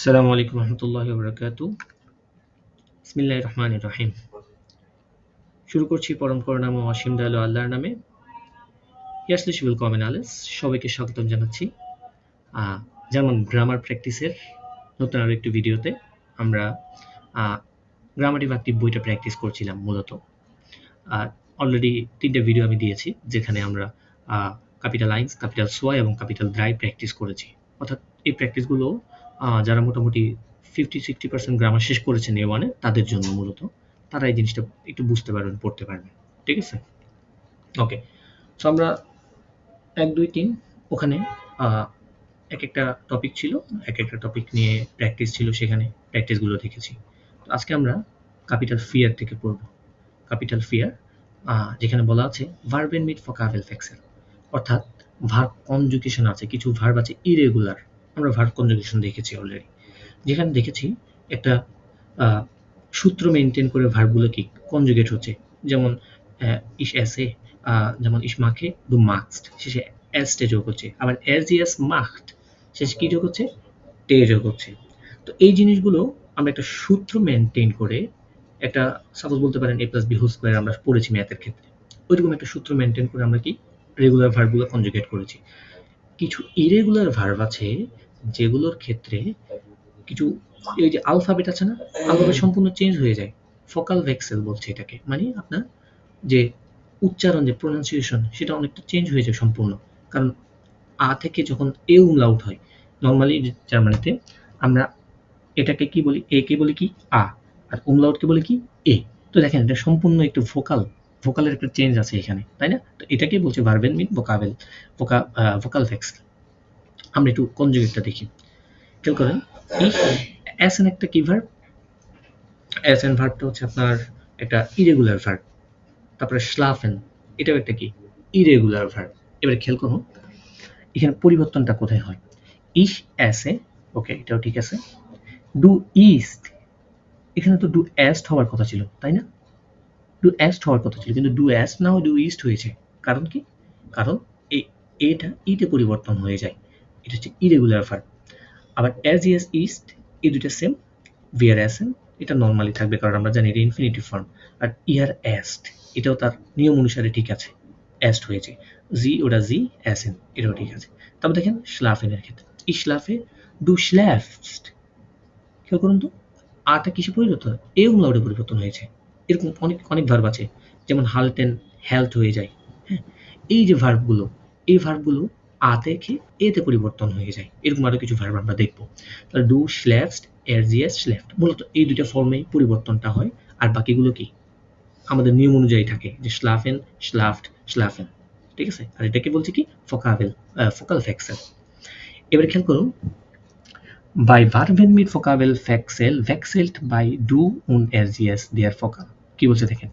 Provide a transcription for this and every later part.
আসসালামু আলাইকুম রহমতুল্লাহ বরকাত। ইসমিল্লাহ রহমান রহিম। শুরু করছি পরম করুণাম ও অসীম দয়ালু আল্লাহর নামে। ইয়াসলি শিবুল কমেন আলেস। সবাইকে স্বাগতম জানাচ্ছি। যেমন গ্রামার প্র্যাকটিসের নতুন আরও একটি ভিডিওতে আমরা গ্রামাটিভ অ্যাক্টিভ বইটা প্র্যাকটিস করছিলাম মূলত। অলরেডি তিনটে ভিডিও আমি দিয়েছি, যেখানে আমরা ক্যাপিটাল আইন্স ক্যাপিটাল সোয়া এবং ক্যাপিটাল দ্রাই প্র্যাকটিস করেছি। অর্থাৎ এই প্র্যাকটিসগুলো যারা মোটামুটি ফিফটি সিক্সটি পার্সেন্ট গ্রামার শেষ করেছেন এ ওয়ানে তাদের জন্য মূলত তারা এই জিনিসটা একটু বুঝতে পারবেন, পড়তে পারবেন। ঠিক আছে? ওকে সো আমরা এক, দুই, তিন, ওখানে এক একটা টপিক ছিল এক একটা টপিক নিয়ে প্র্যাকটিস ছিল সেখানে প্র্যাকটিসগুলো দেখেছি। তো আজকে আমরা ক্যাপিটাল ফিয়ার থেকে পড়ব। ক্যাপিটাল ফিয়ার যেখানে বলা আছে ভার্বেন মিট ফকাবেল ফ্যাক্সেল অর্থাৎ ভার্ব কনজুকেশন আছে, কিছু ভার্ব আছে ইরেগুলার আমরা ভার্ব কনজুগেশন দেখেছি অলরেডি যেখানে দেখেছি একটা সূত্র মেনটেন করে ভার্বগুলো কি কনজুগেট হচ্ছে। যেমন ইস এসে যেমন ইস মাখে দু মাক্সড শেষে এসটে যোগ হচ্ছে। আবার এস এস মাখড শেষে কি যোগ হচ্ছে? টে যোগ হচ্ছে। তো এই জিনিসগুলো আমরা একটা সূত্র মেনটেন করে একটা সাপোজ বলতে পারেন A plus B whole square আমরা পড়েছি ম্যাথের ক্ষেত্রে। ওইরকম একটা সূত্র মেনটেন করে আমরা কি রেগুলার ভার্বগুলো কনজুগেট করেছি। কিছু ইরেগুলার ভার্ব আছে যেগুলোর ক্ষেত্রে কিছু, এই যে আলফাবেট আছে না আলফাবেট সম্পূর্ণ চেঞ্জ হয়ে যায়। ফোকাল ভেক্সেল বলছে এটাকে। মানে আপনার যে উচ্চারণ, যে প্রোনাউন্সিয়েশন সেটা অনেকটা চেঞ্জ হয়ে যায় সম্পূর্ণ। কারণ আ থেকে যখন এ উমলাউট হয় নর্মালি জার্মানিতে আমরা এটাকে কি বলি, এ কে বলি কি? আ। আর উমলাউটকে বলি কি? এ। তো দেখেন, এটা সম্পূর্ণ একটু ভোকাল ভোকালের একটা চেঞ্জ আছে এখানে, তাই না? তো এটাকে বলছে ভার্বেন মিট ভোকাবেল ভোকা ভোকাল ভেক্সেল আমরা একটু কনজুগেটটা দেখি। খেয়াল করেন এই অ্যাসেন একটা কি ভার্ব অ্যাসেন ভার্বটা হচ্ছে আপনার একটা ইরেগুলার ভার্ব তারপরে স্লাফেন এটাও একটা কি? ইরেগুলার ভার্ব এবার খেয়াল করুন এখানে পরিবর্তনটা কোথায় হয়? ইস অ্যাসে ওকে এটাও ঠিক আছে। ডু ইস্ট এখানে তো ডু অ্যাস্ট হওয়ার কথা ছিল, তাই না? ডু অ্যাস্ট হওয়ার কথা ছিল, কিন্তু ডু অ্যাস্ট না ডু ইস্ট হয়েছে। কারণ কি? কারণ এটা ইতে পরিবর্তন হয়ে যায়। এটা হচ্ছে ইরেগুলার ভার্ব আবার অ্যাজ ইয়েস ইস্ট এই দুইটা সেম ভিয়ার অ্যাসেন এটা নর্মালি থাকবে কারণ আমরা জানি এটা ইনফিনিটিভ ফর্ম আর ইয়ার অ্যাস্ট এটাও তার নিয়ম অনুসারে ঠিক আছে অ্যাস্ট হয়েছে। জি ওটা জি অ্যাসেন এটাও ঠিক আছে। তারপর দেখেন স্লাফেনের ক্ষেত্রে ইসলাফে ডু স্ল্যাফস্ট খেয়াল করুন তো, আটা কিসে পরিবর্তন এ উমলাউটে পরিবর্তন হয়েছে। এরকম অনেক অনেক ভার্ব আছে, যেমন হালটেন হেলথ হয়ে যায়। হ্যাঁ এই যে ভার্বগুলো এই ভার্বগুলো আ থেকে এতে পরিবর্তন হয়ে যায়। এরকম আরও কিছু ভার্ব আমরা দেখব। তাহলে ডু স্ল্যাফস্ট এরজিএস স্ল্যাফট মূলত এই দুইটা ফর্মেই পরিবর্তনটা হয়। আর বাকিগুলো কি? আমাদের নিয়ম অনুযায়ী থাকে যে স্লাফেন স্লাফট স্লাফেন ঠিক আছে? আর এটাকে বলছে কি? ফোকাবেল ফোকাল ফ্যাক্সেল এবারে খেয়াল করুন বাই ভার্বেন মিট ফোকাবেল ফ্যাক্সেল ভ্যাক্সেলড বাই ডু উন এরজিএস দেয়ার ফোকাল কি বলছে দেখেন?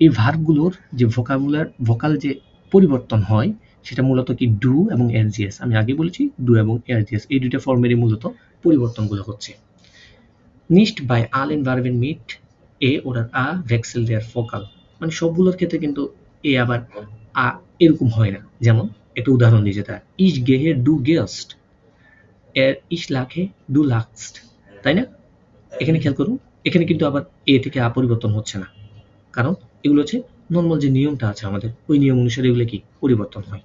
এই ভার্বগুলোর যে ভোকাবুলার ভোকাল যে পরিবর্তন হয় সেটা মূলত কি ডু এবং এরজিএস আমি আগে বলেছি, ডু এবং এরজিএস এই দুইটা ফর্মেরই মূলত পরিবর্তনগুলো হচ্ছে। নিস্ট বাই আল এন ভার্বেন মিট এ ওরা আ ভেক্সেল দেয়ার ফোকাল মানে সবগুলোর ক্ষেত্রে কিন্তু এ আবার আ এরকম হয় না। যেমন, একটা উদাহরণ দিয়ে যেটা ইস গেহে ডু গেস্ট। এর ইস লাখে ডু লাক্সড। তাই না? এখানে খেয়াল করুন, এখানে কিন্তু আবার এ থেকে আ পরিবর্তন হচ্ছে না। কারণ এগুলো হচ্ছে নর্মাল যে নিয়মটা আছে আমাদের, ওই নিয়ম অনুসারে এগুলো কি? পরিবর্তন হয়।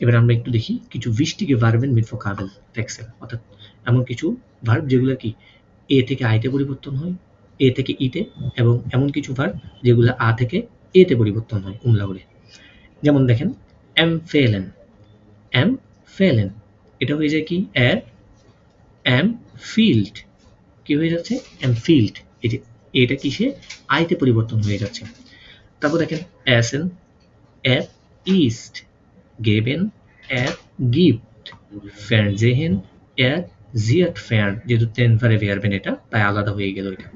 এবার আমরা একটু দেখি, কিছু বৃষ্টিকে ভার্বেন মিট ফোকাবেল ফ্যাক্সেল অর্থাৎ এমন কিছু ভার্ব যেগুলো কি এ থেকে আইতে পরিবর্তন হয়, এ থেকে ইতে, এবং এমন কিছু ভার্ব যেগুলো আ থেকে এতে পরিবর্তন হয় উমলাউরে যেমন দেখেন এম ফেলেন এম ফেলেন এটা হয়ে যায় কি, এর এম ফিল্ড কি হয়ে যাচ্ছে এম ফিল্ড এটা কিসে, আইতে পরিবর্তন হয়ে যাচ্ছে। তারপর দেখেন এসেন এর ইস্ট গেবেন এর গিফট ফেরজেহেন এর জিয়াট ফেয়ার্ন যেহেতু টেন ভারে ভেয়ারবেন এটা তাই আলাদা হয়ে গেল এটা।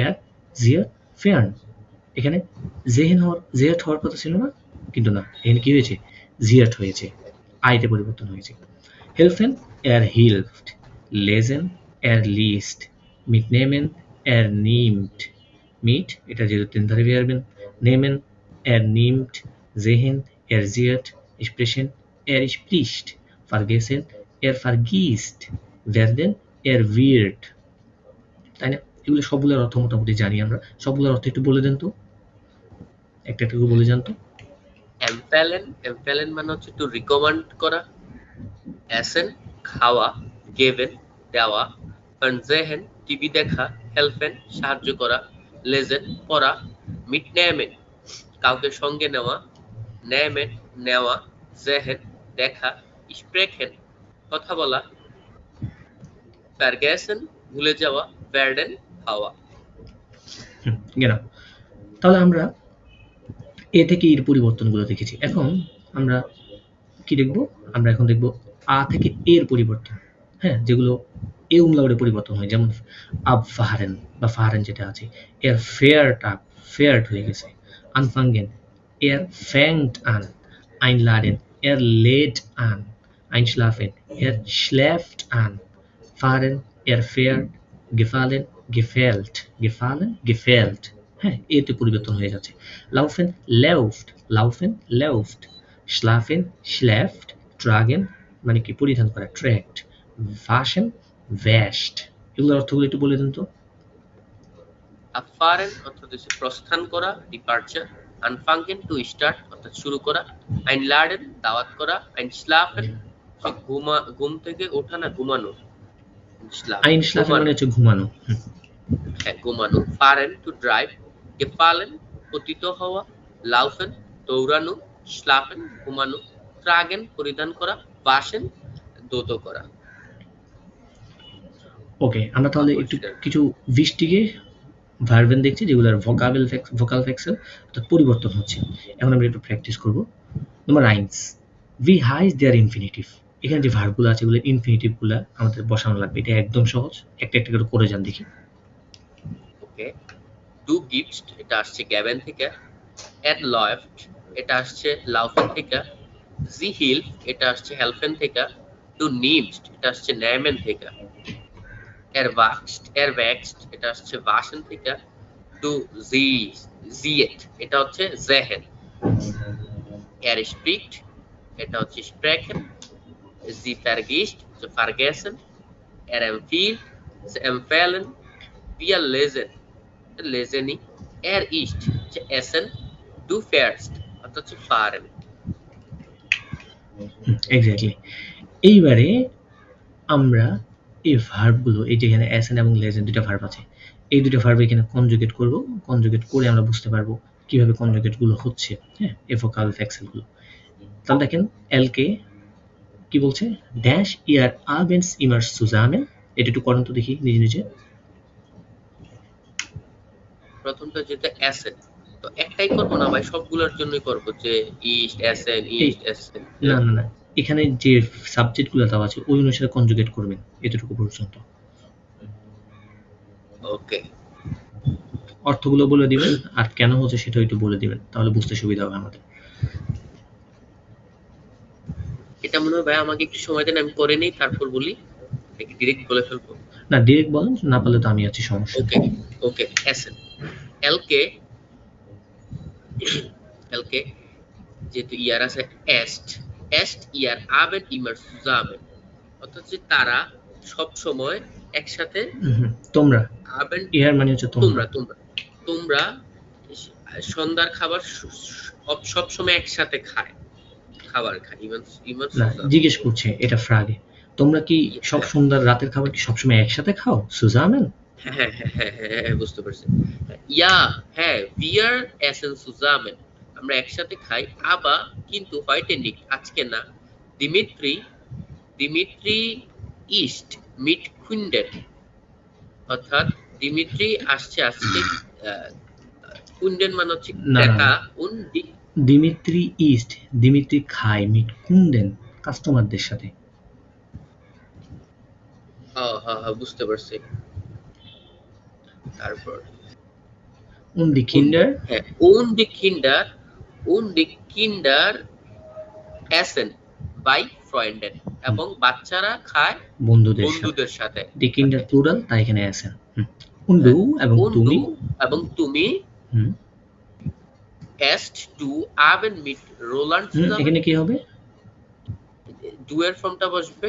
এর জিয়াট ফেয়ার্ন এখানে জেহেন হওয়ার জিয়াট হওয়ার কথা ছিল না, কিন্তু না, এখানে কি হয়েছে? জিয়াট হয়েছে। আইতে পরিবর্তন হয়েছে। হেলফেন এর হিলফট লেজেন এর লিস্ট মিট নেমেন এর নিমড মিট এটা যেহেতু টেন ধারে ভেয়ারবেন নেমেন এর নিমড জেহেন এর জিয়াট sprechen er spricht vergessen er vergisst werden এর উইয়ার্ড তাই না এগুলো সবগুলোর অর্থ মোটামুটি জানি আমরা। সবগুলোর অর্থ একটু বলে দেন তো। একটা একটা বলে যান তো। এমপ্যালেন এমপ্যালেন মানে হচ্ছে টু রিকমেন্ড করা এসেন খাওয়া গেভেন দেওয়া ফানজেহেন টিভি দেখা, হেল্পেন, সাহায্য করা, লেজেন, পড়া, মিট নেমেন কাউকে সঙ্গে নেওয়া নেমেন নেওয়া জেহেন দেখা স্প্রেখেন কথা বলা ভার্গেসেন ভুলে যাওয়া ভ্যার্ডেন হুম, গেলাম। তাহলে আমরা এ থেকে এর পরিবর্তনগুলো দেখেছি। এখন আমরা কি দেখব? আমরা এখন দেখব আ থেকে এর পরিবর্তন। হ্যাঁ যেগুলো এ উমলাউডে পরিবর্তন হয়। যেমন আব ফাহারেন বা ফাহারেন যেটা আছে এর ফেয়ার্ট আপ ফেয়ার্ট হয়ে গেছে। আনফাঙ্গেন এর ফ্যাংট আন। আইন লাডেন এর লেট আন আইন schlafen এর schläft an fahren er fährt gefallen gefällt gefallen gefällt হ্যাঁ এতে পরিবর্তন হয়ে যাচ্ছে laufen läuft laufen läuft schlafen schläft tragen মানে কি পরিধান করা ট্র্যাক্ট waschen wäscht এগুলোর অর্থগুলো একটু বলে দেন তো আফারেন অর্থাৎ হচ্ছে প্রস্থান করা ডিপার্চার আনফাঙ্গেন টু স্টার্ট অর্থাৎ শুরু করা আইন লার্ডেন দাওয়াত করা আইন স্লাফেন ঘুমা ঘুম থেকে ওঠা না ঘুমানো? আইন ঘুমানো। মানে হচ্ছে ঘুমানো। হ্যাঁ ঘুমানো। ফারেন টু ড্রাইভ গেফালেন পতিত হওয়া লাউফেন দৌড়ানো স্লাফেন ঘুমানো ট্রাগেন পরিধান করা বাসেন দোত করা। ওকে আমরা তাহলে একটু কিছু বৃষ্টিকে ভার্বেন দেখছি, যেগুলোর ভোকাবেল ভোকাল ফ্যাক্সেল অর্থাৎ পরিবর্তন হচ্ছে। এখন আমরা একটু প্র্যাকটিস করব। নম্বর আইনস ভি হাইজ দেয়ার ইনফিনিটিভ এখানে যে ভার্বগুলো আছে, এগুলো ইনফিনিটিভগুলো আমাদের বসানো লাগবে। এটা একদম সহজ। একটা একটা করে করে যান দেখি। ওকে ডু গিফট এটা আসছে গ্যাবেন থেকে। এট লয়েফট এটা আসছে লাউফেন থেকে। জি হিল এটা আসছে হেলফেন থেকে। ডু নিমস্ট এটা আসছে ন্যামেন থেকে। এর ওয়াক্সড এর ওয়াক্সড এটা আসছে বাসেন থেকে ডু জি জিয়েট এটা হচ্ছে জেহেন এর স্প্রিক্ট এটা হচ্ছে স্প্রেকেন জি ফারগিস্ট যে ফারগেসেন এর এমফিল্ড যে এমফেলেন wir lesen লেজেনি এর ইস্ট যে এসেন ডু ফার্স্ট অর্থাৎ হচ্ছে ফারেন এক্স্যাক্টলি এইবারে আমরা এই ভার্বগুলো এই যেখানে অ্যাসেন এবং লেজেন দুটো ভার্ব আছে এই দুটো ভার্ব এখানে কনজুগেট করব কনজুগেট করে আমরা বুঝতে পারব কীভাবে কনজুগেটগুলো হচ্ছে হ্যাঁ এভোকাল ফ্যাক্সেলগুলো তাহলে দেখেন এল কে কি বলছে? ড্যাশ ইয়ার আবেন্স ইমার সুজামেন এটা একটু করেন তো দেখি নিজে নিজে। প্রথমটা যেটা এসেন তো একটাই করব না ভাই? সবগুলোর জন্যই করব যে ইস্ট এসেন ইস্ট এসেন না না না। এখানে যে সাবজেক্টগুলো দেওয়া আছে ওই অনুসারে কনজুগেট করবেন এতটুকু পর্যন্ত। ওকে অর্থগুলো বলে দিবেন আর কেন হচ্ছে সেটা একটু বলে দিবেন তাহলে বুঝতে সুবিধা হবে আমাদের। এটা মনে হয় ভাই আমাকে একটু সময় দেন আমি করে নিই তারপর বলি। নাকি ডিরেক্ট বলে ফেলব। না ডিরেক্ট বলেন না পারলে তো আমি আছি সমস্যা ওকে ওকে এসেন এলকে এলকে যেহেতু ইয়ার আছে এস্ট এস্ট ইয়ার আবেন ইমার সুজাবেন অর্থাৎ যে তারা সব সময় একসাথে। তোমরা। আবেন ইহার মানে হচ্ছে তোমরা। তোমরা তোমরা। সন্ধ্যার খাবার সব সময় একসাথে খায়। খাবার খায় ইমান ইমান জিজ্ঞেস করছে এটা ফ্রাগে। তোমরা কি সব সন্ধ্যার রাতের খাবার কি সবসময় একসাথে খাও? সুজামেন হ্যাঁ হ্যাঁ হ্যাঁ হ্যাঁ হ্যাঁ, হ্যাঁ, বুঝতে পারছি। ইয়া হ্যাঁ বিয়ার এসেন সুজামেন আমরা একসাথে খাই আবার কিন্তু হয়তো নিক আজকে না দিমিত্রি দিমিত্রি ইস্ট মিট কুইন্ডেন অর্থাৎ দিমিত্রি আসছে আজকে কুইন্ডেন মানে হচ্ছে ক্রেতা উন দিমিত্রি ইস্ট দিমিত্রি খায় মিট কুন্ডেন কাস্টমারদের সাথে। হ্যাঁ হ্যাঁ হ্যাঁ বুঝতে পারছি। তারপর উন দি কিন্ডার? হ্যাঁ উন দি কিন্ডার? দি কিন্ডার এসেন বাই ফ্রয়েন্ডেন এবং বাচ্চারা খায় বন্ধুদের বন্ধুদের সাথে। দি কিন্ডার প্লুরাল তাই এখানে আছেন উন্ডু এবং তুমি? এবং তুমি? এস্ট টু আবেন মিট। রোলান্ড এখানে কি হবে? ডু এর ফর্মটা বসবে।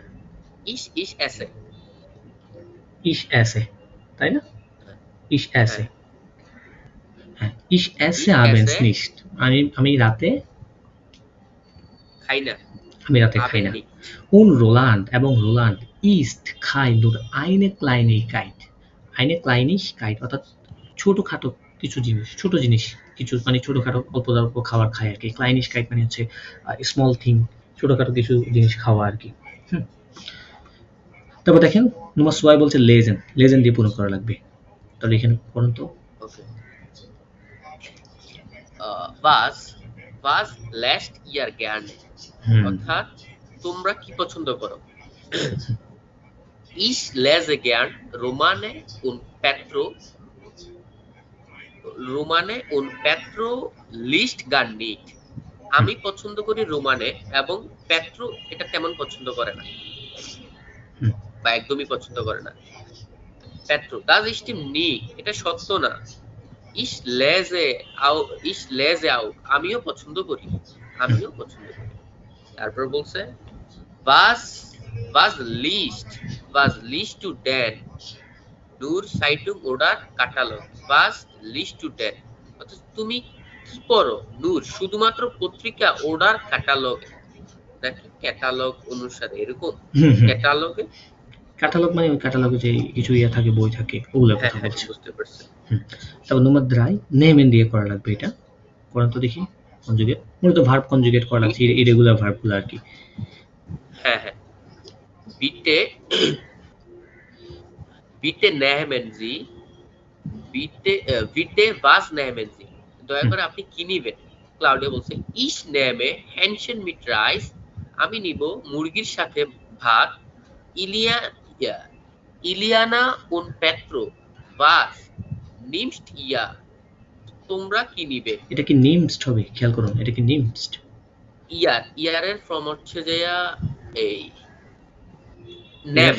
Ich, ich esse. ইশ এসে তাই না? ইশ এসে হ্যাঁ। ইশ এসে আমি আমি রাতে Keine. আমি রাতে খাই না. Und Roland এবং রোলান্ড ইস্ট খায় nur eine Kleinigkeit eine Kleinigkeit অর্থাৎ ছোটখাটো কিছু জিনিস ছোট জিনিস কিছু মানে ছোটখাটো অল্প অল্প খাবার খায় আর কি। Kleinigkeit মানে হচ্ছে স্মল থিং ছোটখাটো কিছু জিনিস খাওয়া আর কি। হুম। তারপর দেখেন নম্বর সোয়াই বলছে লেজেন লেজেন দিয়ে পূরণ করা লাগবে। তাহলে এখানে পড়ুন তো। Lässt ihr gerne? হুম। অর্থাৎ তোমরা কি পছন্দ করো? Romane und Petro Romane und Petro liest gar nicht আমি পছন্দ করি রোমানে এবং পেট্রো এটা তেমন পছন্দ করে না। বা একদমই পছন্দ করে না। পেট্রো das stimmt nicht এটা সত্য না। Ich lese auch ich lese auch আমিও পছন্দ করি। আমিও পছন্দ করি। তারপর বলছে was was liest was liest du denn nur Zeitung oder Katalog was liest du denn অর্থাৎ তুমি কি পড়ো? নূর শুধুমাত্র পত্রিকা ওডার ক্যাটালগ নাকি ক্যাটালগ অনুসারে এরকম। ক্যাটালগে ক্যাটালগ মানে ওই ক্যাটালগে যে কিছু ইয়ে থাকে বই থাকে ওগুলোর হ্যাঁ কথা হ্যাঁ বলছে। বুঝতে পারছি। তারপর নম্বর দ্রাই নেমেন দিয়ে করা লাগবে এটা। করেন তো দেখি কনজুগেট মূলত ভার্ব কনজুগেট করা লাগছে ইরেগুলার ভার্বগুলো আর কি। হ্যাঁ হ্যাঁ। বিটে বিটে নেহমেন জি বিটে বাস নেহমেন জি দয়া করে আপনি কি নিবেন? ক্লাউডিয়া বলছে ইস নেমে হ্যানশন মিট রাইস আমি নিব মুরগির সাথে ভাত ইলিয়া ইয়া, ইলিয়ানা উন পেট্রো বাস নিমস্ট ইয়া। তোমরা কি নিবে? এটা কি নিমসড হবে? খেয়াল করুন এটা কি নিমসড ইয়ার ইয়ারের ফর্ম হচ্ছে যে এই নেম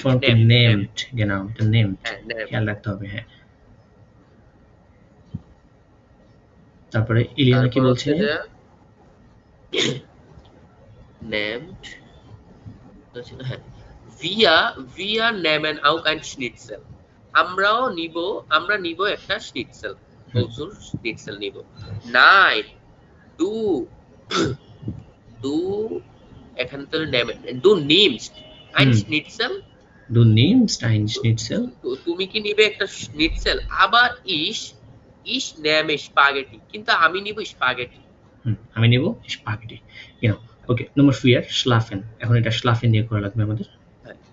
নেমড genau এটা নেমড হ্যাঁ নেম খেয়াল রাখতে হবে হ্যাঁ। তারপরে ইলিয়ানা কি বলছে? named হ্যাঁ আমরাও নিব আমরা নিব একটা স্নিটসেল বলছুর নাই দু দু এখান তো তুমি কি নিবে একটা স্নিটসেল আবার ইশ ইশ নেমে কিন্তু আমি নিব স্পাগেটি আমি নিব স্পাগেটি ওকে নম্বর ফিয়ার স্লাফেন এখন এটা স্লাফেন নিয়ে করা লাগবে আমাদের।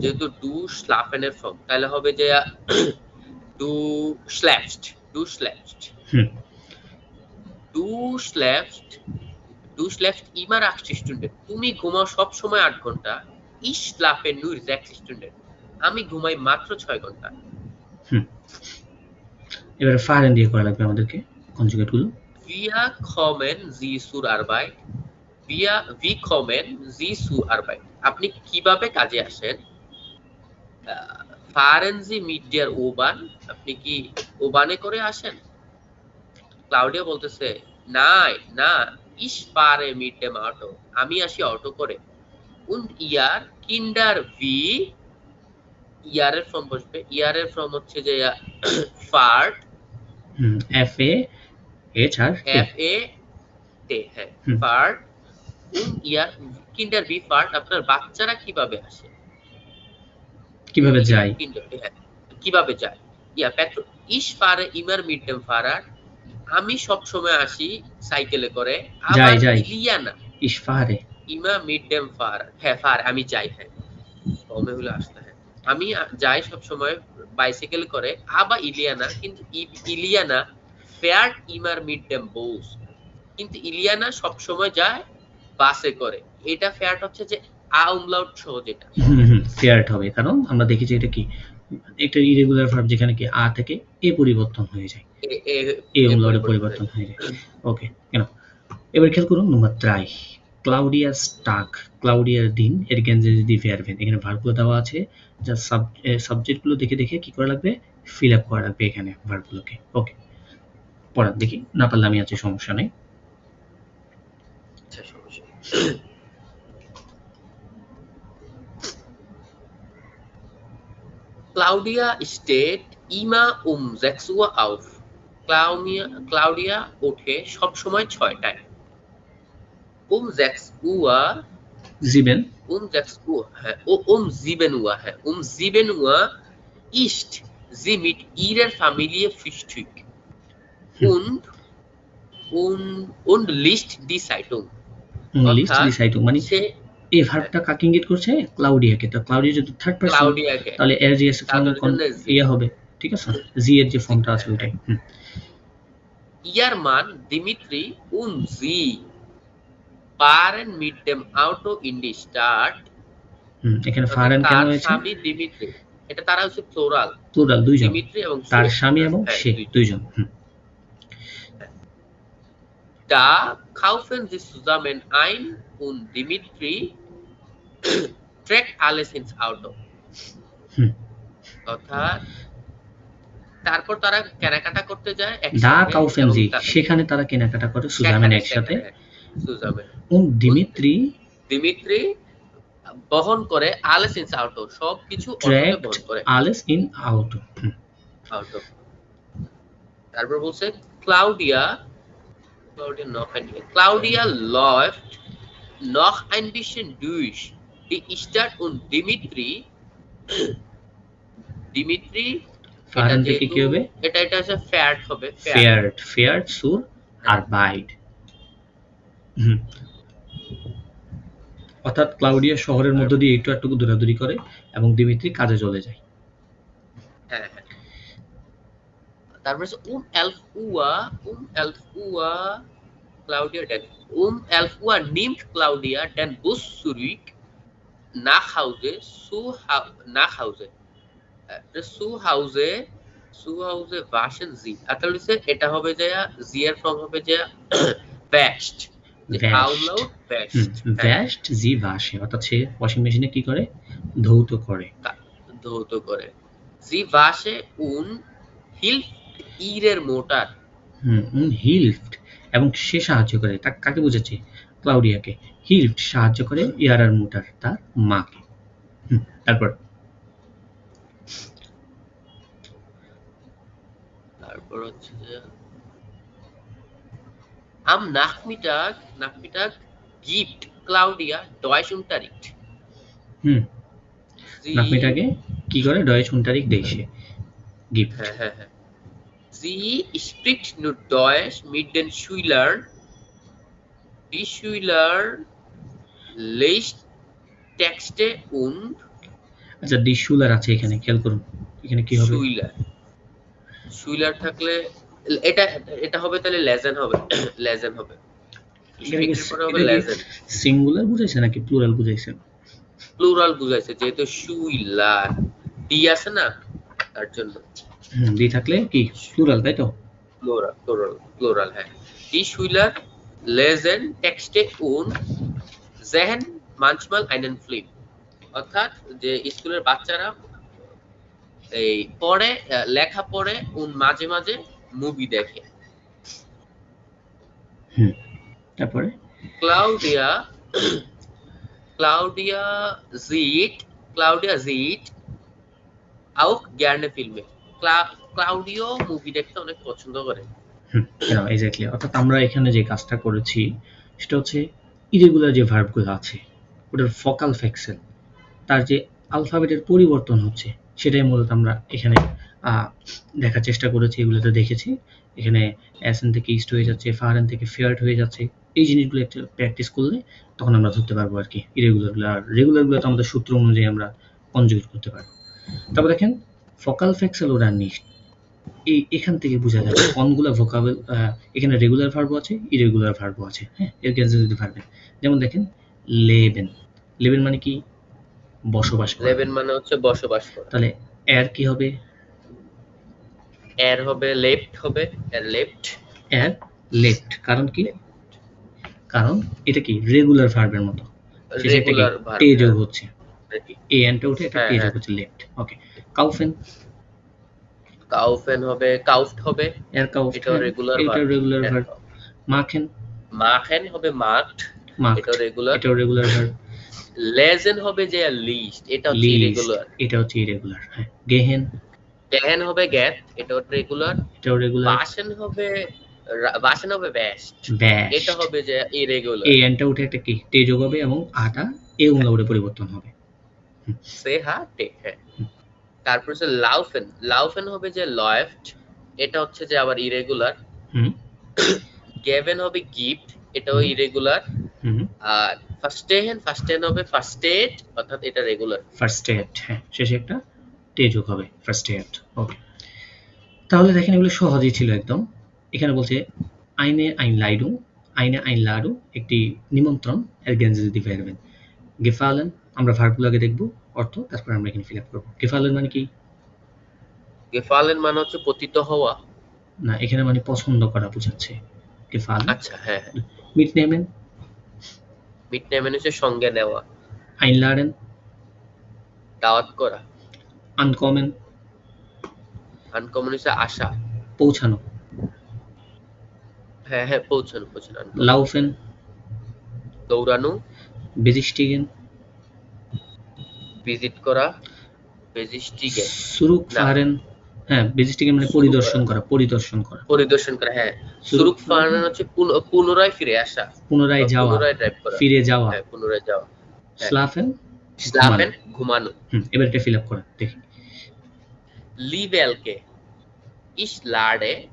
যেহেতু ডু স্লাফেনের ফর্ম তাহলে হবে যে ডু স্ল্যাপস্ট ডু স্ল্যাপস্ট ডু স্ল্যাপস্ট ডু স্ল্যাপস্ট ইমার আট স্টুডেন্ট তুমি ঘুমাও সব সময় আট ঘণ্টা। ইস স্লাফেন নুর জ্যাক্স স্টুডেন্ট আমি ঘুমাই মাত্র ছয় ঘণ্টা। এবারে ফারেন দিয়ে করা লাগবে আমাদেরকে কনজুগেটগুলো। Wir kommen Sie zur Wie kommen? আপনি কীভাবে কাজে আসেন? ফারেন জি মিট ডিয়ার ওবান আপনি কি ওবানে করে আসেন? ক্লাউডিয়া বলতেছে নাই না ইস পারে মিট ডেম অটো আমি আসি অটো করে। Und ইয়ার কিন্ডার ভি ইয়ারের ফর্ম বসবে। ইয়ারের ফর্ম হচ্ছে যে fart F A H R F A টে হ্যাঁ হুম। ফার্ট ইয়ার কিন্ডার বি ফার্ট আপনার বাচ্চারা কীভাবে আসে? কীভাবে কিন্ডার হ্যাঁ কীভাবে যায়? ইয়া পেট্রো ইস ফারে ইমার মিড ফারার আমি সব সময় আসি সাইকেলে করে যাই, যাই। ইলিয়ানা ইশফারে ইমা মিড ফার হ্যাঁ ফার আমি যাই হ্যাঁ। কমে হলে আসতে হ্যাঁ। আমি যাই সব সময় বাইসাইকেল করে আবা ইলিয়ানা কিন্তু ইলিয়ানা ফেয়ার ইমার মিড দেম বোস। কিন্তু ইলিয়ানা সব সময় যায় বাসে করে। এটা ফেয়ার হচ্ছে যে আউমলাউট সহ যেটা। ফেয়ার্ট হবে। কারণ আমরা দেখি যে এটা কি? একটা ইরেগুলার ভার্ব যেখানে কি আ থেকে এ পরিবর্তন হয়ে যায়। এ- উমলাউটে পরিবর্তন হয়ে যায়। ওকে কেন? এবার খেয়াল করুন নম্বর ত্রাই ক্লাউডিয়া স্টাক ক্লাউডিয়ার দিন এর গেঞ্জে যদি ভেয়ারভেন এখানে ভার্বগুলো দেওয়া আছে। যা সাব সাবজেক্টগুলো দেখে দেখে কি করা লাগবে? ফিল আপ করা লাগবে এখানে ভার্বগুলোকে ওকে পড়ান দেখি। না পারলে আমি আছে সমস্যা নেই। Claudia steht immer um 6 Uhr auf. Claudia Claudia ওঠে সব সময় ছয়টায় um 6 Uhr জিবেন um 6 Uhr hä, oh, um 7 Uhr hä, um 7 Uhr isst sie mit ihrer Familie Frühstück und und und liest die Zeitung লিস্ট ডিসাইড মানে সে এই ভার্বটা কাকে ইঙ্গিত করছে? ক্লাউডিয়াকে তো ক্লাউডিয়া যদি থার্ড পারসন ক্লাউডিয়াকে তাহলে এর জন্য Z। ইয়ে হবে ঠিক আছে? জি এর যে ফর্মটা আছে ওইটাই। হুম। Ihr Mann Dimitri und sie fahren mit dem Auto in die Stadt. হুম, এখানে ফারান কেন হয়েছে? স্বামী দিমিত্রি। এটা তারা হচ্ছে প্লোরাল প্লুরাল দুইজন। দিমিত্রি এবং তার স্বামী এবং হ্যাঁ, সে। দুইজন। হুম। Da kaufen sie zusammen ein und Dimitri trägt alles ins Auto. অর্থাৎ তারপর তারা কেনাকাটা করতে যায় দা এবং তা- সেখানে তারা কেনাকাটা করে সুজামেন একসাথে। সুজামেন উম দিমিত্রি দিমিত্রি বহন করে আলেস ইনস আউটো সবকিছু অটোতে ট্র্যাক্ট বহন করে। আলেস ইন আউট আউটো তারপর বলছে Claudia Claudia noch ein Claudia läuft noch ein bisschen durch die Stadt und Dimitri. Dimitri Farhan থেকে কি হবে এটা এটা হচ্ছে ফ্যাট হবে ফ্যাট ফেয়ার্ড সুর আর বাইড। অর্থাৎ ক্লাউডিয়া শহরের মধ্য দিয়ে একটু একটু দৌড়াদৌড়ি করে এবং দিমিত্রি কাজে চলে যায়। হ্যাঁ হ্যাঁ। তারপর উম উম উম এলফ এটা হবে যে জি এর ফর্ম হবে যে ব্যাস্ট ব্যাস্ট হ্যাঁ। জি ভাষে অর্থাৎ ওয়াশিং মেশিনে কি করে? ধৌত করে। ধৌত করে। জি ভাষে উন হিল ihrer Mutter হুম হিলফট এবং সে সাহায্য করে। তা কাকে বুঝাচ্ছে? ক্লাউডিয়াকে। হিলফট সাহায্য করে ইয়ারার মোটার তার মাকে। হুম, তারপর? তারপর হচ্ছে যে am Nachmittag Nachmittag gibt Claudia Deutschunterricht hmm Sie- নাকমিটাকে কি করে? ডয়েশ উনতারিখ দেয় সে। গিফট। হ্যাঁ হ্যাঁ হ্যাঁ। Sie spricht nur Deutsch mit den Schülern. Die Schüler Texte und আচ্ছা ডিশুলার আছে এখানে খেয়াল করুন এখানে কি হবে? Schüler. Schüler থাকলে এটা এটা হবে তাহলে লেজেন হবে লেজেন হবে। সিঙ্গুলার বুঝাইছে নাকি প্লুরাল বুঝাইছে? প্লুরাল বুঝাইছে যেহেতু শুইলার ডি আছে না তার জন্য। দি থাকলে কি? প্লুরাল তাই তো? প্লুরাল প্লুরাল হ্যাঁ। ইশ হুইলার লেজেন টেক্সটে উন জেহেন মানচমাল আইনেন ফ্লিম অর্থাৎ যে স্কুলের বাচ্চারা এই পড়ে লেখা পড়ে উন মাঝে মাঝে মুভি দেখে। তারপরে? ক্লাউডিয়া ক্লাউডিয়া জিট ক্লাউডিয়া জিট আউট গ্যার্নে ফিল্মে। ক্লাউডিও মুভি দেখতে অনেক পছন্দ করে। এক্স্যাক্টলি অর্থাৎ আমরা এখানে যে কাজটা করেছি, সেটা হচ্ছে ইরেগুলার যে ভার্বগুলো আছে, ওটার ফকাল ফ্যাক্সেল তার যে আলফাবেটের পরিবর্তন হচ্ছে, সেটাই মূলত আমরা এখানে দেখার চেষ্টা করেছি, এগুলোতে দেখেছি। এখানে অ্যাসেন থেকে ইস্ট হয়ে যাচ্ছে ফারেন থেকে ফেয়ার্ট হয়ে যাচ্ছে, এই জিনিসগুলো একটু প্র্যাকটিস করলে তখন আমরা ধরতে পারব আর কি ইরেগুলারগুলো আর রেগুলারগুলো তো আমাদের সূত্র অনুযায়ী আমরা কনজুগেট করতে পারব। তারপর দেখেন ফকাল ফ্যাক্সেল ওরা নিস্ট এই এখান থেকে বোঝা যাচ্ছে কোনগুলো ভোকাবেল এখানে রেগুলার ভার্বও আছে ইরেগুলার ভার্বও আছে। হ্যাঁ এর যদি ভার্বেন যেমন দেখেন লেবেন লেবেন মানে কি? বসবাস করা। লেভেন মানে হচ্ছে বসবাস করা। তাহলে এর কি হবে? এর হবে লেফট হবে এর লেফট এর লেফট কারণ কি? কারণ এটা কি? রেগুলার ভার্বের মতো। রেগুলার ভার্ব টে যোগ হচ্ছে। এ এনটা উঠে একটা হ্যাঁ, যোগ হ্যাঁ। হচ্ছে লেফট ওকে কাউফেন। কাউফেন হবে কাউফট হবে। এর কাউফ এটাও regular এটা verb। রেগুলার হ্যাঁ। ভার্ব মাখেন। মাখেন হবে মার্কড মাক এটাও রেগুলার এটাও রেগুলার ভার্ব লেজেন হবে যে লিস্ট এটা হচ্ছে ইরেগুলার এটা হচ্ছে ইরেগুলার হ্যাঁ। গেহেন। গেহেন হবে গ্যাত এটাও রেগুলার এটাও রেগুলার বাসেন হবে বাসেন হবে বেস্ট এটা হবে যে ইরেগুলার এই এনটা উঠে একটা কি? টে যোগ হবে এবং আটা এ উমলাউটে পরিবর্তন হবে। সে হা টে হ্যাঁ। তারপর হচ্ছে লাউফেন। লাউফেন হবে যে লয়েফট এটা হচ্ছে যে আবার ইরেগুলার হুম। গেভেন হবে গিফট এটাও। ইরেগুলার হুম। আর ফার্স্টেহেন ফার্স্টেন হবে ফার্স্ট এড অর্থাৎ এটা রেগুলার ফার্স্ট এড হ্যাঁ। শেষে একটা টে যোগ হবে ফার্স্ট এড ওকে তাহলে দেখেন এগুলো সহজই ছিল একদম। এখানে বলছে আইনে আইন লাইডু আইনে আইন লাডু একটি নিমন্ত্রণ এর গেঞ্জে যদি ফেরবেন গেফালেন আমরা ভার্বগুলোকে দেখব। অর্থ তারপর আমরা এখানে ফিল আপ করব। গেফালেন মানে কি? গেফালেন মানে হচ্ছে পতিত হওয়া। না এখানে মানে পছন্দ করা বোঝাচ্ছে। গেফালেন আচ্ছা হ্যাঁ মিট নেমেন মিড নেমেন হচ্ছে সঙ্গে নেওয়া। আইন লাডেন দাওয়াত করা। আনকমন আনকমন হচ্ছে আশা পৌঁছানো হ্যাঁ হ্যাঁ পৌঁছানো পৌঁছানো। লাউফেন দৌড়ানো। বেজিস্টিগেন ভিজিট করা বেজিস্টিকে সুরুক না। ফাহারেন হ্যাঁ বেজিস্টিগেন মানে পরিদর্শন করা পরিদর্শন করা। পরিদর্শন করা হ্যাঁ। সুরুক ফারান হচ্ছে পুন- পুনরায় ফিরে আসা। পুনরায় যাওয়া পুনরায় ড্রাইভ করা। ফিরে যাওয়া। হ্যাঁ পুনরায় যাওয়া। হ্যাঁ। স্লাফেন? স্লাফেন ঘুমানো। হুম এবার এটা ফিল আপ করা দেখি। লিভেলকে ইস লাডে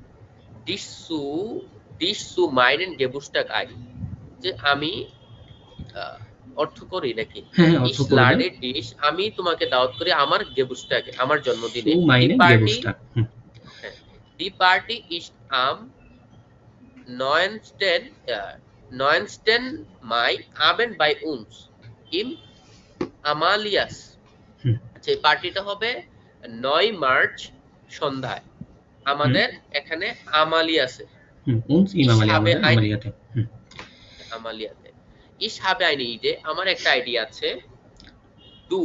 ডিসু ডিসু মাইনেন গেবুস্টাক আই যে আমি অর্থ করি নাকি হ্যাঁ হ্যাঁ অর্থ ইস করবেন লাডে ডিশ আমি তোমাকে দাওয়াত করি আমার গেবুস্টাকে আমার জন্মদিনে সু মাইনে Die Party- গেবুস্টাক hmm Die Party ist am 19. Äh, 19. Mai Abend bei uns im Amalias. হুম। আচ্ছা এই পার্টিটা হবে নয় মার্চ সন্ধ্যায় আমাদের এখানে আমালিয়াসে উনস আমাদের আমালিয়াতে আমালিয়াতে ইস হবে আইনি ইডে আমার একটা আইডিয়া আছে। টু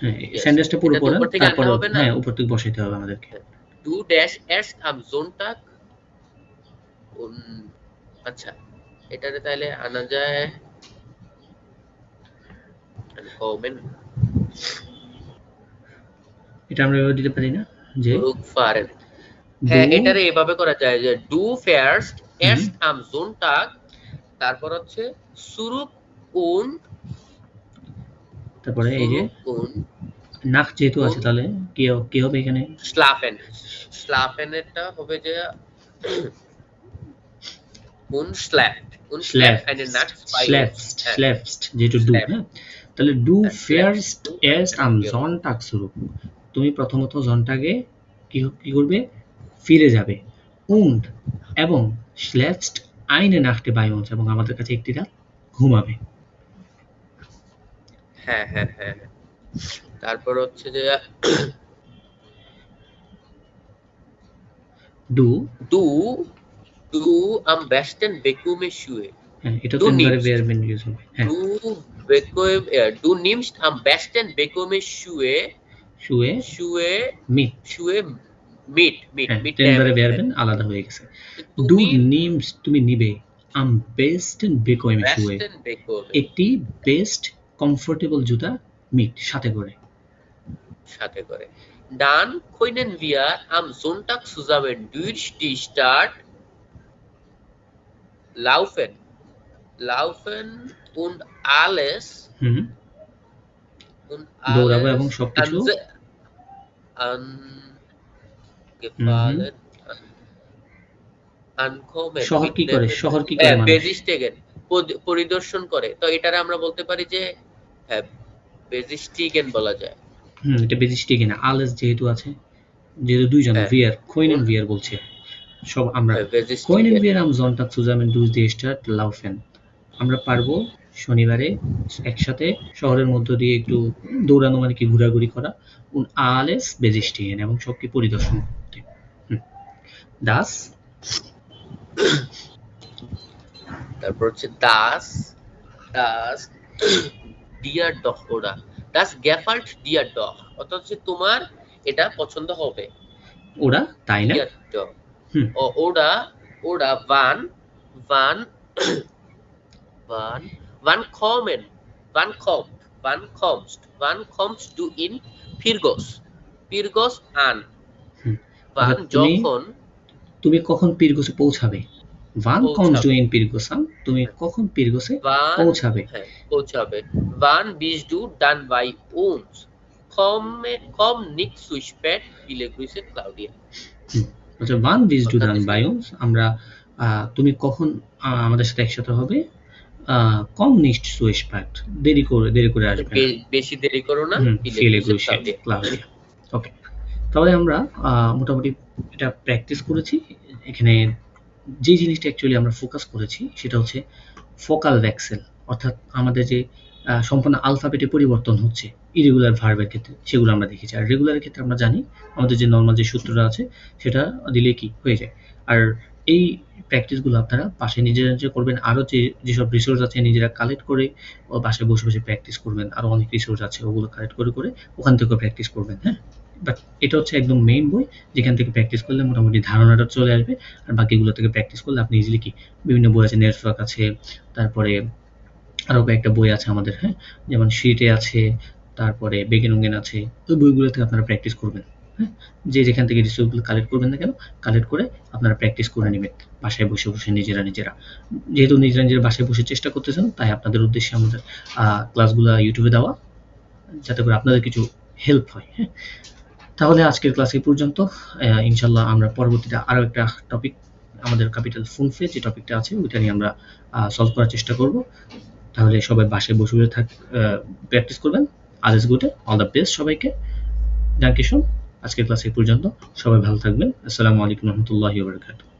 হ্যাঁ সেন্টেন্সটা পুরো উপর থেকে আনতে তারপরে? হ্যাঁ উপর থেকে বসাইতে হবে আমাদেরকে। Du dash erst am Sonntag আচ্ছা এটারে তাহলে আনা যায়। kommen এটা আমরা এভাবে দিতে পারি না? যে zurückfahren হ্যাঁ এটারে এভাবে করা যায় যে ডু ফার্স্ট erst am Sonntag তারপর হচ্ছে zurück und তারপরে এই যে und নাক যেহেতু আছে তাহলে কি কি হবে এখানে schlafen এরটা হবে যে uns স্ল্যাপস্ট হ্যাঁ। স্ল্যাপস্ট যেহেতু ডু. হ্যাঁ তাহলে ডু ফার্স্ট slept. আম. জনটাক তুমি প্রথমত জনটাকে কি কি করবে ফিরে যাবে উন্ড এবং স্ল্যাপস্ট আইনে নাখতে বায়ুন এবং আমাদের কাছে একটি রাত ঘুমাবে। হ্যাঁ হ্যাঁ হ্যাঁ, হ্যাঁ। হচ্ছে যে ডু ডু ডু আম ব্যাস্টেন বেকুমে শুয়ে। হ্যাঁ, এটা তো নিমারে বেয়ারমেন ইউজ হবে। হ্যাঁ। ডু বেকুম ডু নিমস আম ব্যাস্টেন বেকুমে শুয়ে। শুয়ে শুয়ে মি। শুয়ে মিট হ্যাঁ mit তিনবারে nehmen. বেয়ারবেন আলাদা হয়ে গেছে ডু নিমস তুমি নিবে আম বেস্ট বেকোয়েম শুয়ে একটি বেস্ট কমফোর্টেবল জুতা মিট সাথে করে সাথে করে dann können wir am Sonntag zusammen durch die Stadt laufen laufen und alles হুম দৌড়াবো এবং সবকিছু anse- uncommon, শহর কি করে? শহর কি করে হ্যাঁ, বেজিস্টেগেন পরিদর্শন করে। তো এটারে আমরা বলতে পারি যে হ্যাঁ বেজিস্টিগেন বলা যায়। হুম এটা বেজিস্টিক আলেস যেহেতু আছে যেহেতু দুইজন হ্যাঁ। ভিয়ার ভিয়ার বলছে। সব আমরা হ্যাঁ, কোইনেন বেজিস্টিগেন ভিয়ার আম die Stadt laufen আমরা পারব শনিবারে একসাথে শহরের মধ্য দিয়ে একটু দৌড়ানো মানে কি ঘোরাঘুরি করা und alles besichtigen এবং সবকে পরিদর্শন করতে। das তারপর হচ্ছে দাস দাস ডিয়ার ডগ ওরা। দাস গ্যাফাল্ট ডিয়ার ডগ অর্থাৎ হচ্ছে তোমার এটা পছন্দ হবে। ওরা? তাই না? ওরা ওরা ওয়ান ওয়ান ওয়ান কম ওয়ান কমস ডু ইন ফিরগোস ফিরগোস আন হুম। ওয়ান অর্থাৎ তুমি- যখন তুমি কখন পীরগোসে পৌঁছাবে ওয়ান কমস। ডু ইন পীরগোসাম তুমি কখন পীরগোসে পৌঁছাবে হ্যাঁ পৌঁছাবে du dann bei uns? Komme, komm nicht zu spät. Viele Grüße, Claudia. আচ্ছা ওয়ান বিজ ডু অর্থাৎ দান বায়োস আমরা তুমি কখন আমাদের সাথে একসাথে হবে কম নিস্ট সুইচ প্যাক্ট দেরি করে দেরি করে আসবে বেশি দেরি করো না ওকে তাহলে আমরা মোটামুটি এটা প্র্যাকটিস করেছি। এখানে যে জিনিসটা অ্যাকচুয়ালি আমরা ফোকাস করেছি সেটা হচ্ছে ফোকাল ভ্যাক্সেল অর্থাৎ আমাদের যে সম্পূর্ণ আলফাবেটে পরিবর্তন হচ্ছে ইরেগুলার ভার্বের ক্ষেত্রে সেগুলো আমরা দেখেছি। আর রেগুলারের ক্ষেত্রে আমরা জানি আমাদের যে নর্মাল যে সূত্রটা আছে সেটা দিলে কি হয়ে যায়। আর এই প্র্যাকটিসগুলো আপনারা পাশে নিজেরা নিজে করবেন। আরও যে, যেসব রিসোর্স আছে নিজেরা কালেক্ট করে ও বাসায় বসে বসে প্র্যাকটিস করবেন। আরও অনেক রিসোর্স আছে ওগুলো কালেক্ট করে করে ওখান থেকেও প্র্যাকটিস করবেন হ্যাঁ? বাট এটা হচ্ছে একদম মেইন বই। যেখান থেকে প্র্যাকটিস করলে মোটামুটি ধারণাটা চলে আসবে। আর বাকিগুলো থেকে প্র্যাকটিস করলে আপনি ইজিলি কি বিভিন্ন বই আছে নেটওয়ার্ক আছে, তারপরে আরও কয়েকটা বই আছে আমাদের হ্যাঁ? যেমন শিটে আছে, তারপরে বেগেনুঙ্গেন আছে। ওই বইগুলো থেকে আপনারা প্র্যাকটিস করবেন। যে যেখান থেকে রিসোর্সগুলো কালেক্ট করবেন না কেন কালেক্ট করে আপনারা প্র্যাকটিস করে নেবেন, বাসায় বসে বসে নিজেরা নিজেরা। যেহেতু নিজেরা নিজেরা বাসায় বসে চেষ্টা করতেছেন, তাই আপনাদের উদ্দেশ্যে আমাদের ক্লাসগুলো ইউটিউবে দেওয়া, যাতে করে আপনাদের কিছু হেল্প হয় হ্যাঁ? তাহলে আজকের ক্লাস এই পর্যন্ত। ইনশাল্লাহ আমরা পরবর্তীতে আরও একটা টপিক আমাদের ক্যাপিটাল ফোনফে যে টপিকটা আছে, ওইটা নিয়ে আমরা সলভ করার চেষ্টা করব। তাহলে সবাই বাসায় বসে বসে থাক প্র্যাকটিস করবেন। আদেশ গুটে অল দ্য বেস্ট সবাইকে। ডাকিশন আজকের ক্লাস এই পর্যন্ত। সবাই ভালো থাকবেন। আসসালামু আলাইকুম রহমতুল্লাহ ওবরাকাতুহ